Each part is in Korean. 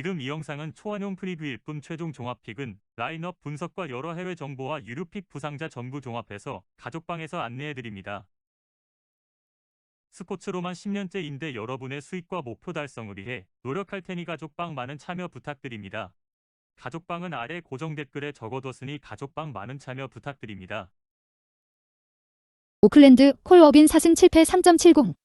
지금 이 영상은 초안용 프리뷰일 뿐 최종 종합픽은 라인업 분석과 여러 해외 정보와 유료픽 부상자 전부 종합해서 가족방에서 안내해드립니다. 스포츠로만 10년째인데 여러분의 수익과 목표 달성을 위해 노력할 테니 가족방 많은 참여 부탁드립니다. 가족방은 아래 고정 댓글에 적어뒀으니 가족방 많은 참여 부탁드립니다. 오클랜드 콜러빈 4승 7패 3.70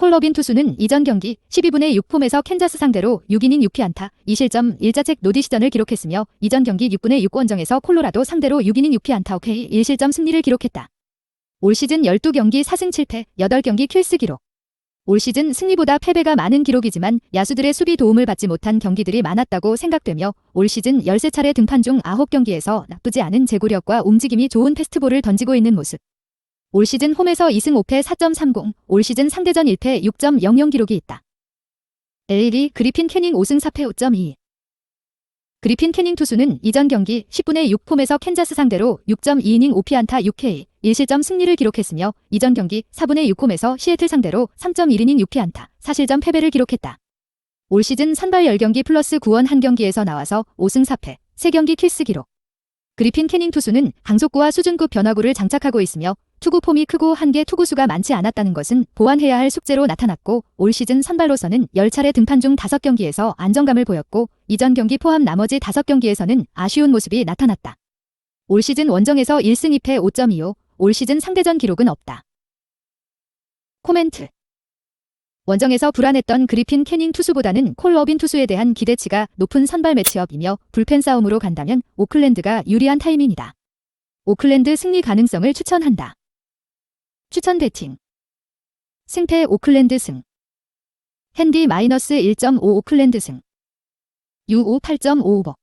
콜러빈 투수는 이전 경기 12분의 6폼에서 캔자스 상대로 6이닝 6피안타 2실점 1자책 노디 시전을 기록했으며 이전 경기 6분의 6 원정에서 콜로라도 상대로 6이닝 6피안타 오케이 1실점 승리를 기록했다. 올 시즌 12경기 4승 7패 8경기 킬스 기록 올 시즌 승리보다 패배가 많은 기록이지만 야수들의 수비 도움을 받지 못한 경기들이 많았다고 생각되며 올 시즌 13차례 등판 중 9경기에서 나쁘지 않은 제구력과 움직임이 좋은 패스트볼을 던지고 있는 모습. 올 시즌 홈에서 2승 5패 4.30, 올 시즌 상대전 1패 6.00 기록이 있다. LA 그리핀 캐닝 5승 4패 5.2 그리핀 캐닝 투수는 이전 경기 10분의 6폼에서 캔자스 상대로 6.2이닝 5피안타 6K 1실점 승리를 기록했으며 이전 경기 4분의 6홈에서 시애틀 상대로 3.1이닝 6피안타 4실점 패배를 기록했다. 올 시즌 선발 10경기 플러스 9원 1경기에서 나와서 5승 4패 3경기 킬스 기록. 그리핀 캐닝 투수는 강속구와 수준급 변화구를 장착하고 있으며 투구 폼이 크고 한개 투구수가 많지 않았다는 것은 보완해야 할 숙제로 나타났고 올 시즌 선발로서는 10차례 등판 중 5경기에서 안정감을 보였고 이전 경기 포함 나머지 5경기에서는 아쉬운 모습이 나타났다. 올 시즌 원정에서 1승 2패 5.25, 올 시즌 상대전 기록은 없다. 코멘트 원정에서 불안했던 그리핀 캐닝 투수보다는 콜러빈 투수에 대한 기대치가 높은 선발 매치업이며 불펜 싸움으로 간다면 오클랜드가 유리한 타이밍이다. 오클랜드 승리 가능성을 추천한다. 추천 배팅 승패 오클랜드 승. 핸디 마이너스 1.5 오클랜드 승. U5 8.55